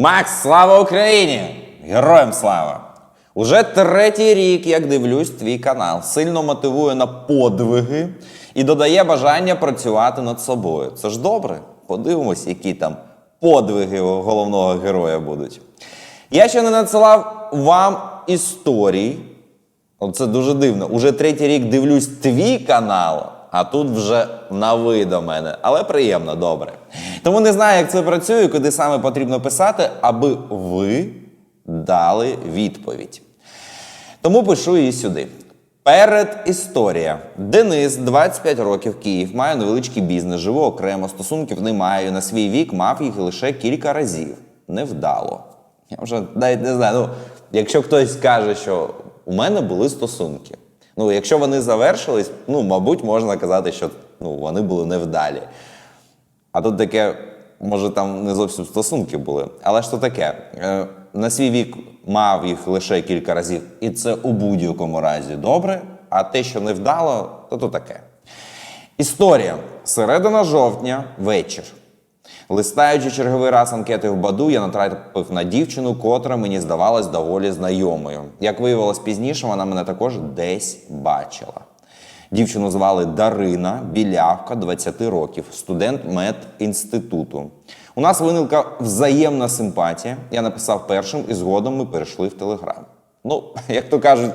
Макс, слава Україні! Героям слава! Уже третій рік, як дивлюсь, твій канал сильно мотивує на подвиги і додає бажання працювати над собою. Це ж добре. Подивимось, які там подвиги у головного героя будуть. Я ще не надсилав вам історій. Оце дуже дивно. Уже третій рік дивлюсь твій канал, а тут вже на ви до мене. Але приємно, добре. Тому не знаю, як це працює, куди саме потрібно писати, аби ви дали відповідь. Тому пишу її сюди. Перед історія. Денис, 25 років, Київ, має невеличкий бізнес, живу окремо, стосунків не маю. На свій вік мав їх лише кілька разів. Невдало. Я вже навіть не знаю. Ну, якщо хтось скаже, що у мене були стосунки. Ну, якщо вони завершились, ну, мабуть, можна казати, що ну, вони були невдалі. А тут таке, може, там не зовсім стосунки були. Але то таке. Е, на свій вік мав їх лише кілька разів, і це у будь-якому разі добре. А те, що не вдало, то то таке. Історія. Середина жовтня, вечір. Листаючи черговий раз анкети в Баду, я натрапив на дівчину, котра мені здавалась доволі знайомою. Як виявилось пізніше, вона мене також десь бачила. Дівчину звали Дарина Білявка, 20 років, студент медінституту. У нас виникла взаємна симпатія. Я написав першим, і згодом ми перейшли в Телеграм. Ну, як то кажуть,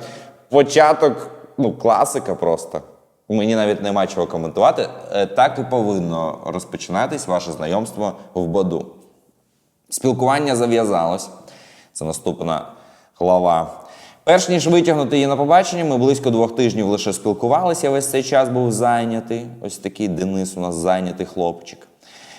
початок, ну, класика просто. Мені навіть нема чого коментувати. Е, Так і повинно розпочинатись ваше знайомство в Баду. Спілкування зав'язалось. Це наступна глава. Перш ніж витягнути її на побачення, ми близько двох тижнів лише спілкувалися. Весь цей час був зайнятий. Ось такий Денис у нас зайнятий хлопчик.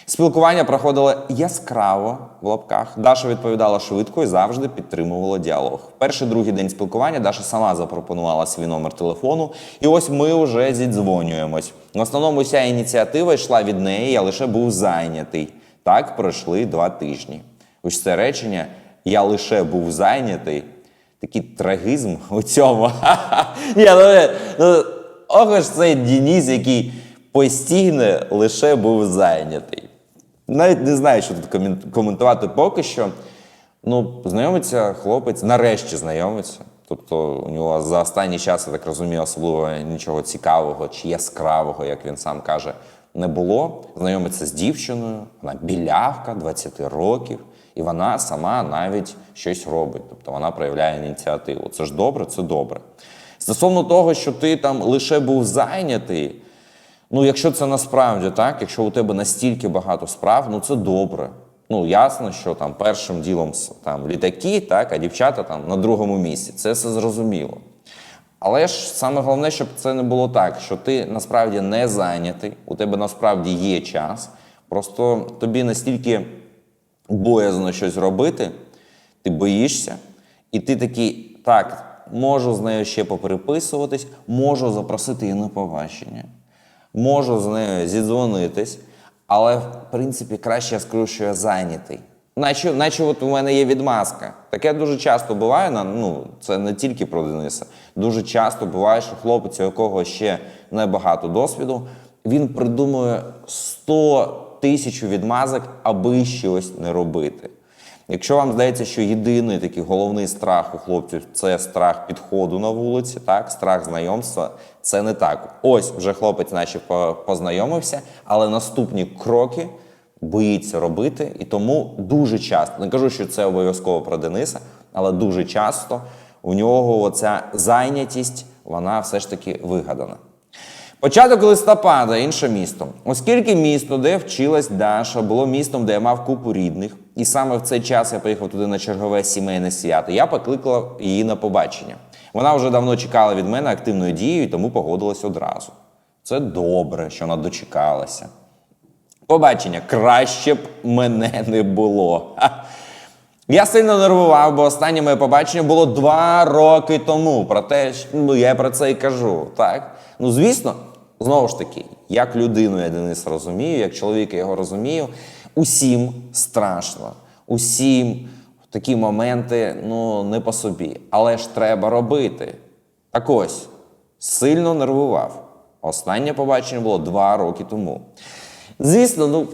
Спілкування проходило яскраво в лапках. Даша відповідала швидко і завжди підтримувала діалог. Перший другий день спілкування Даша сама запропонувала свій номер телефону, і ось ми вже зідзвонюємось. В основному вся ініціатива йшла від неї, я лише був зайнятий. Так пройшли два тижні. Ось це речення Я лише був зайнятий. Такий трагізм у цьому. Ні, ну, ну, ж цей Дініс, який постійно лише був зайнятий. Навіть не знаю, що тут коментувати поки що. Ну, знайомиться хлопець, нарешті знайомиться. Тобто у нього за останній час, я так розумію, особливо нічого цікавого чи яскравого, як він сам каже, не було. Знайомиться з дівчиною, вона білявка, 20 років, і вона сама навіть щось робить. Тобто вона проявляє ініціативу. Це ж добре, це добре. Стосовно того, що ти там лише був зайнятий, Ну, якщо це насправді так, якщо у тебе настільки багато справ, ну це добре. Ну, ясно, що там першим ділом там літаки, так, а дівчата там на другому місці. Це все зрозуміло. Але ж саме головне, щоб це не було так, що ти насправді не зайнятий, у тебе насправді є час. Просто тобі настільки боязно щось робити, ти боїшся, і ти такий, так, можу з нею ще попереписуватись, можу запросити її на побачення, можу з нею зідзвонитись, але в принципі краще я скажу, що я зайнятий. Наче, наче от у мене є відмазка. Таке дуже часто буває, ну це не тільки про Дениса. Дуже часто буває, що хлопець, у якого ще небагато досвіду, він придумує 100 тисяч відмазок, аби щось не робити. Якщо вам здається, що єдиний такий головний страх у хлопців це страх підходу на вулиці, так, страх знайомства, це не так. Ось вже хлопець, наче познайомився, але наступні кроки боїться робити, і тому дуже часто, не кажу, що це обов'язково про Дениса, але дуже часто у нього оця зайнятість, вона все ж таки вигадана. Початок листопада, інше місто. Оскільки місто, де вчилась Даша, було містом, де я мав купу рідних, і саме в цей час я поїхав туди на чергове сімейне свято, я покликала її на побачення. Вона вже давно чекала від мене активною дією, і тому погодилась одразу. Це добре, що вона дочекалася. Побачення краще б мене не було. Я сильно нервував, бо останнє моє побачення було два роки тому. Проте ж, ну, я про це і кажу. Так? Ну, звісно, знову ж таки, як людину я Денис розумію, як чоловіка його розумію, усім страшно, усім в такі моменти ну, не по собі. Але ж треба робити. Так ось, сильно нервував. Останнє побачення було два роки тому. Звісно, ну,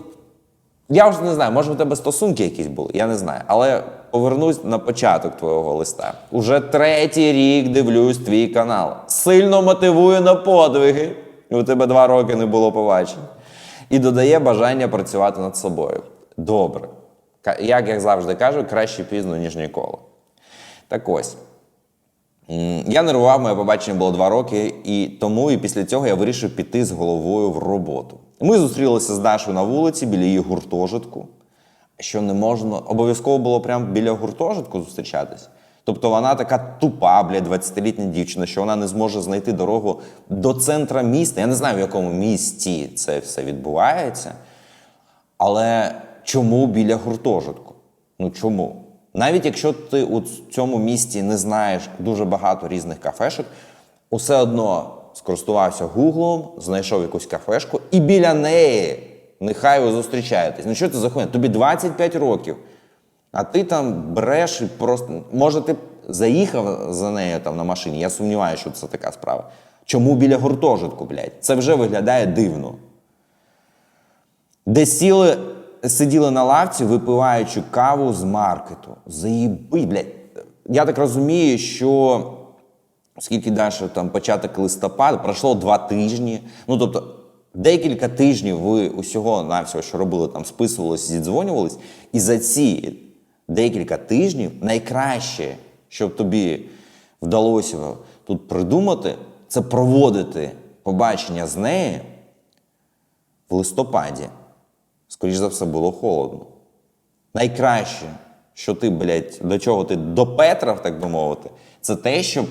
Я вже не знаю, може у тебе стосунки якісь були, я не знаю. Але повернусь на початок твого листа. Уже третій рік дивлюсь твій канал. Сильно мотивую на подвиги. У тебе два роки не було побачень. І додає бажання працювати над собою. Добре. Як я завжди кажу, краще пізно, ніж ніколи. Так ось. Я нервував, моє побачення було два роки, і тому і після цього я вирішив піти з головою в роботу. Ми зустрілися з Дашою на вулиці біля її гуртожитку. Що не можна, обов'язково було прямо біля гуртожитку зустрічатись. Тобто вона така тупа, блядь, 20-літня дівчина, що вона не зможе знайти дорогу до центра міста. Я не знаю, в якому місті це все відбувається. Але чому біля гуртожитку? Ну чому? Навіть якщо ти у цьому місті не знаєш дуже багато різних кафешок, усе одно скористувався гуглом, знайшов якусь кафешку і біля неї нехай ви зустрічаєтесь. Ну що це за хуйня? Тобі 25 років, а ти там береш і просто. Може, ти заїхав за нею там на машині? Я сумніваюся, що це така справа. Чому біля гуртожитку, блядь? Це вже виглядає дивно де сіли, сиділи на лавці, випиваючи каву з маркету. Заїби, блядь. Я так розумію, що оскільки далі там початок листопада, пройшло два тижні. Ну тобто, декілька тижнів ви усього на всього, що робили, там списувалися, зідзвонювались, і за ці декілька тижнів найкраще, щоб тобі вдалося тут придумати, це проводити побачення з нею в листопаді. Скоріш за все, було холодно. Найкраще, що ти, блядь, до чого ти допетрав, так би мовити, це те, щоб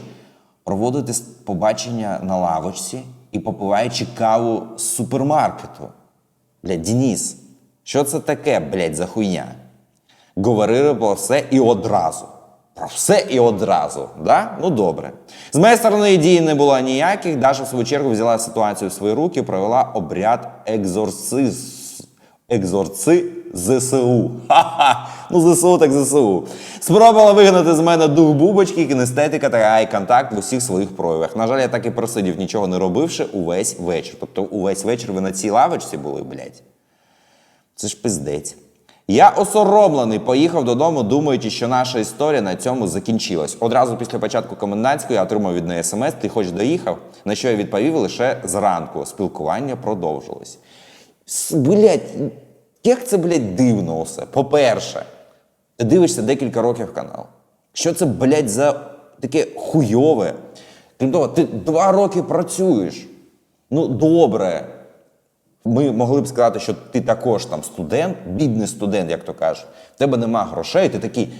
проводити побачення на лавочці і попиваючи каву з супермаркету. Блядь, Дініс, що це таке, блядь, за хуйня? Говорили про все і одразу. Про все і одразу. Да? Ну добре. З моєї сторони дій не було ніяких. Даша в свою чергу взяла ситуацію в свої руки, провела обряд екзорциз... екзорци ЗСУ. Ха-ха! Ну, ЗСУ так ЗСУ. Спробувала вигнати з мене дух бубочки, кінестетика та ай-контакт в усіх своїх проявах. На жаль, я так і просидів, нічого не робивши увесь вечір. Тобто увесь вечір ви на цій лавочці були, блядь. Це ж пиздець. Я осоромлений поїхав додому, думаючи, що наша історія на цьому закінчилась. Одразу після початку комендантської я отримав від неї смс, ти хоч доїхав, на що я відповів лише зранку. Спілкування продовжилось. Блядь, як це, блядь, дивно усе. По-перше, ти дивишся декілька років канал. Що це, блядь, за таке хуйове? Крім того, ти два роки працюєш. Ну, добре. Ми могли б сказати, що ти також там студент, бідний студент, як то кажуть. В тебе нема грошей, ти такий.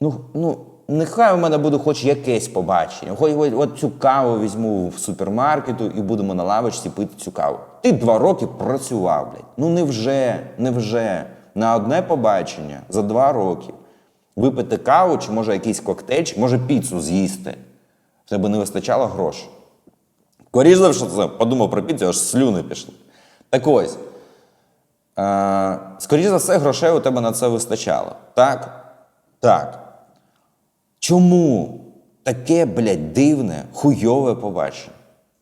Ну, ну, нехай у мене буде хоч якесь побачення. Хоч от, от цю каву візьму в супермаркету і будемо на лавочці пити цю каву. Ти два роки працював, блядь. Ну невже, невже на одне побачення за два роки випити каву, чи може якийсь коктейль, чи може піцу з'їсти. В тебе не вистачало грошей. За все, це подумав про піцу, аж слюни пішли. Так ось. Е, скоріше за все, грошей у тебе на це вистачало. Так? Так. Чому таке, блядь, дивне, хуйове побачення?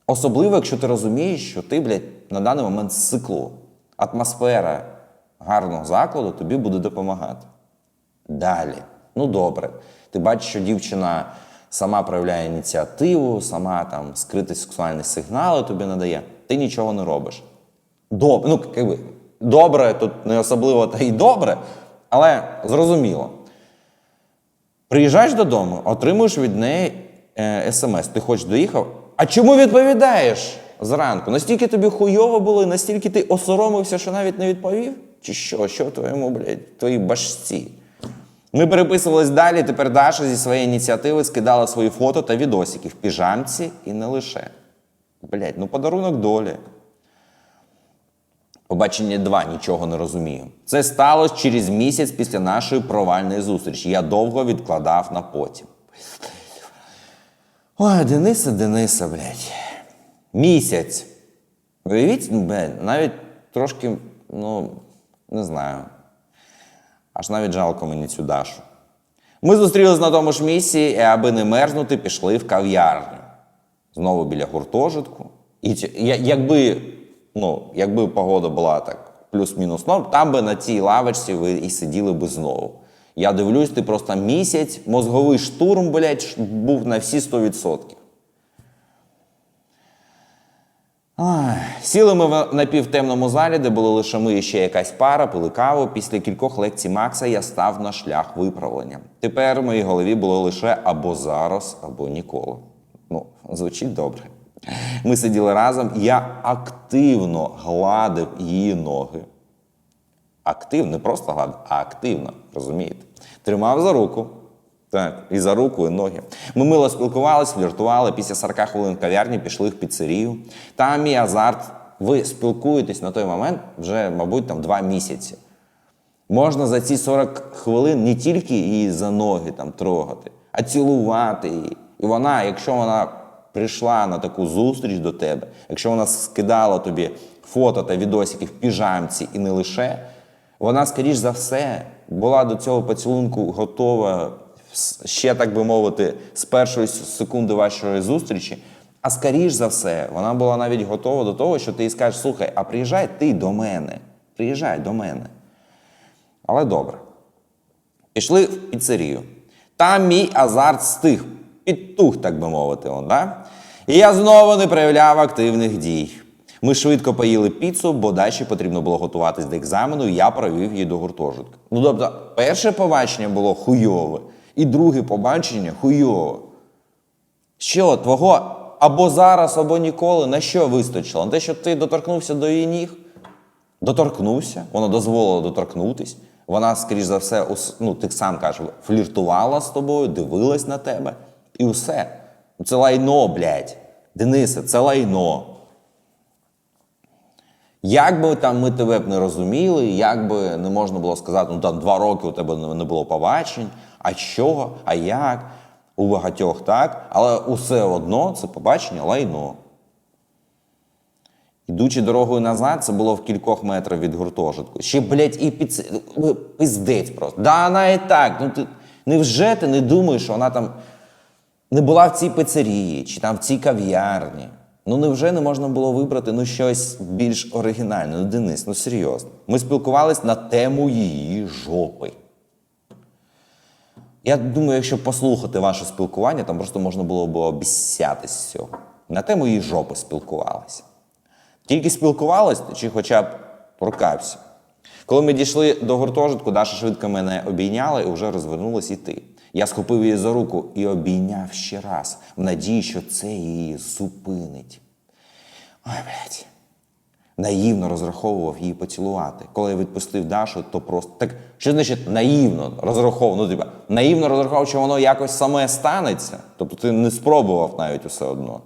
Особливо, якщо ти розумієш, що ти, блядь, на даний момент з циклу. Атмосфера гарного закладу тобі буде допомагати. Далі. Ну добре. Ти бачиш, що дівчина сама проявляє ініціативу, сама там скриті сексуальні сигнали тобі надає. Ти нічого не робиш. Добре, ну якби, добре, тут не особливо та й добре, але зрозуміло. Приїжджаєш додому, отримуєш від неї е, смс. Ти хоч доїхав. А чому відповідаєш зранку? Настільки тобі хуйово було, настільки ти осоромився, що навіть не відповів? Чи що? Що в твоєму, блядь, твоїй башці? Ми переписувались далі. Тепер Даша зі своєї ініціативи скидала свої фото та відосики в піжамці і не лише. Блядь, ну подарунок долі. Побачення 2 нічого не розумію. Це сталося через місяць після нашої провальної зустрічі. Я довго відкладав на потім. Ой, Дениса, Дениса, блядь. Місяць. Уявіть, ну, блядь, навіть трошки, ну, не знаю. Аж навіть жалко мені цю Дашу. Ми зустрілись на тому ж місці, і аби не мерзнути, пішли в кав'ярню. Знову біля гуртожитку. І якби, ну, якби погода була так плюс-мінус норм, там би на цій лавочці ви і сиділи би знову. Я дивлюсь, ти просто місяць, мозговий штурм, блядь, був на всі 100%. Ай, Сіли ми в напівтемному залі, де були лише ми і ще якась пара, пили каву. Після кількох лекцій Макса я став на шлях виправлення. Тепер в моїй голові було лише або зараз, або ніколи. Ну, звучить добре. Ми сиділи разом, я активно гладив її ноги. Активно, не просто гладив, а активно, розумієте? Тримав за руку. Так, і за руку, і ноги. Ми мило спілкувалися, фліртували. Після 40 хвилин кав'ярні пішли в піцерію. Там мій азарт. Ви спілкуєтесь на той момент вже, мабуть, там два місяці. Можна за ці 40 хвилин не тільки її за ноги там трогати, а цілувати її. І вона, якщо вона прийшла на таку зустріч до тебе, якщо вона скидала тобі фото та відосики в піжамці і не лише, вона, скоріш за все, була до цього поцілунку готова ще, так би мовити, з першої секунди вашої зустрічі. А скоріш за все, вона була навіть готова до того, що ти їй скажеш, слухай, а приїжджай ти до мене. Приїжджай до мене. Але добре. Пішли в піцерію. Там мій азарт стих, підтух, так би мовити, он, да? І я знову не проявляв активних дій. Ми швидко поїли піцу, бо далі потрібно було готуватись до екзамену, і я провів її до гуртожитку. Ну тобто, перше побачення було хуйове, і друге побачення хуйове. Що, твого або зараз, або ніколи, на що вистачило? На те, що ти доторкнувся до її ніг? Доторкнувся, воно дозволило доторкнутись. Вона, скоріш за все, ну, ти сам кажеш, фліртувала з тобою, дивилась на тебе. І усе. Ну, Це лайно, блядь. Денисе, це лайно. Як би там ми тебе б не розуміли, як би не можна було сказати, ну там два роки у тебе не було побачень, а чого, а як? У багатьох так, але усе одно це побачення лайно. Ідучи дорогою назад, це було в кількох метрах від гуртожитку. Ще, блядь, і під... пиздець просто. Да вона і так. Ну ти невже ти не думаєш, що вона там не була в цій пицерії чи там в цій кав'ярні? Ну невже не можна було вибрати ну щось більш оригінальне? Ну, Денис, ну серйозно. Ми спілкувались на тему її жопи. Я думаю, якщо послухати ваше спілкування, там просто можна було б обіцятись з цього. На тему її жопи спілкувалися. Тільки спілкувалися чи хоча б рукався. Коли ми дійшли до гуртожитку, Даша швидко мене обійняла і вже розвернулась іти. Я схопив її за руку і обійняв ще раз, в надії, що це її зупинить. Ой, блядь. Наївно розраховував її поцілувати. Коли я відпустив Дашу, то просто так. Що значить наївно розраховував? Ну, типа, наївно розраховував, що воно якось саме станеться. Тобто ти не спробував навіть усе одно.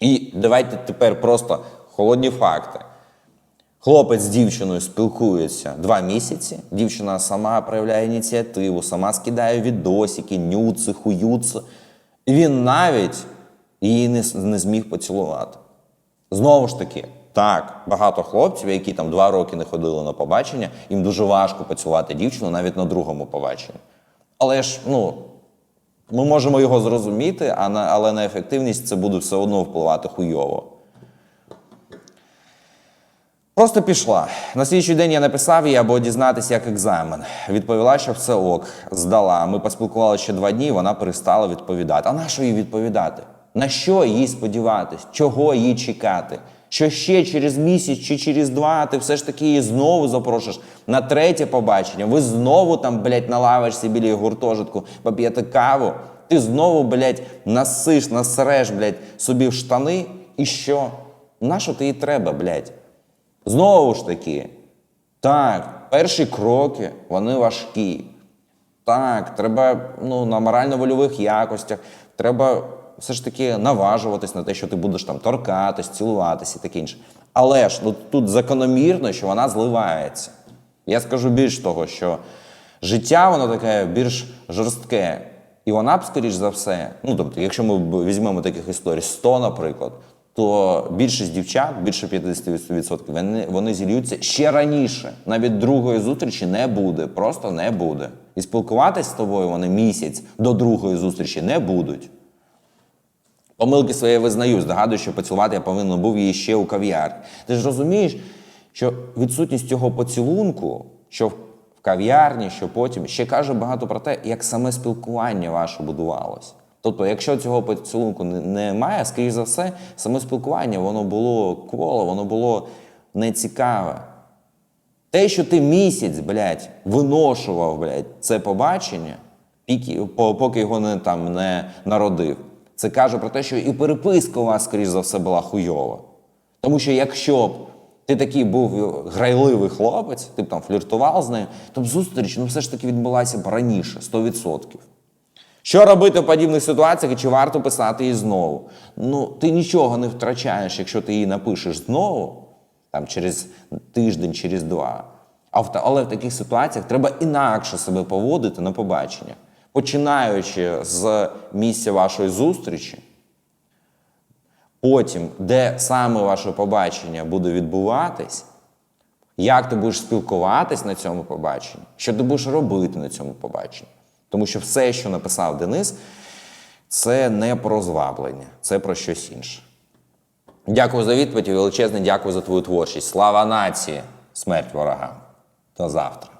І давайте тепер просто холодні факти. Хлопець з дівчиною спілкується два місяці. Дівчина сама проявляє ініціативу, сама скидає відосики, нюци, хуюци. І він навіть її не, не зміг поцілувати. Знову ж таки, так, багато хлопців, які там два роки не ходили на побачення, їм дуже важко поцілувати дівчину навіть на другому побаченні. Але ж, ну, ми можемо його зрозуміти, але на ефективність це буде все одно впливати хуйово. Просто пішла. На слідчий день я написав їй або дізнатися як екзамен. Відповіла, що все ок, здала. Ми поспілкувалися ще два дні, вона перестала відповідати. А на що їй відповідати? На що їй сподіватись? Чого їй чекати? Що ще через місяць чи через два ти все ж таки її знову запрошиш на третє побачення. Ви знову там, блядь, на лавочці біля гуртожитку поп'єте каву. Ти знову, блядь, насиш, насреш, блядь, собі в штани. І що? На що ти їй треба, блядь? Знову ж таки, так, перші кроки, вони важкі. Так, треба ну, на морально-вольових якостях, треба все ж таки наважуватись на те, що ти будеш там торкатись, цілуватись і таке інше. Але ж ну, тут закономірно, що вона зливається. Я скажу більш того, що життя воно таке більш жорстке. І вона б, скоріш за все, ну тобто, якщо ми візьмемо таких історій 100, наприклад, то більшість дівчат, більше 50%, вони, вони зільються ще раніше. Навіть другої зустрічі не буде, просто не буде. І спілкуватись з тобою вони місяць до другої зустрічі не будуть. Помилки свої я визнаю, здогадую, що поцілувати я повинен був її ще у кав'ярні. Ти ж розумієш, що відсутність цього поцілунку, що в кав'ярні, що потім, ще каже багато про те, як саме спілкування ваше будувалося. Тобто, якщо цього поцілунку немає, скоріш за все, саме спілкування воно було кволо, воно було нецікаве. Те, що ти місяць, блядь, виношував, блядь, це побачення, поки його не, там, не народив, це каже про те, що і переписка у вас, скоріш за все, була хуйова. Тому що якщо б ти такий був грайливий хлопець, ти б там фліртував з нею, то б зустріч ну, все ж таки відбулася б раніше, 100%. Що робити в подібних ситуаціях і чи варто писати її знову? Ну, ти нічого не втрачаєш, якщо ти її напишеш знову, там через тиждень, через два. Але в таких ситуаціях треба інакше себе поводити на побачення. Починаючи з місця вашої зустрічі, потім, де саме ваше побачення буде відбуватись, як ти будеш спілкуватись на цьому побаченні, що ти будеш робити на цьому побаченні. Тому що все, що написав Денис, це не про зваблення, це про щось інше. Дякую за відповідь і величезне дякую за твою творчість. Слава нації! Смерть ворогам! До завтра.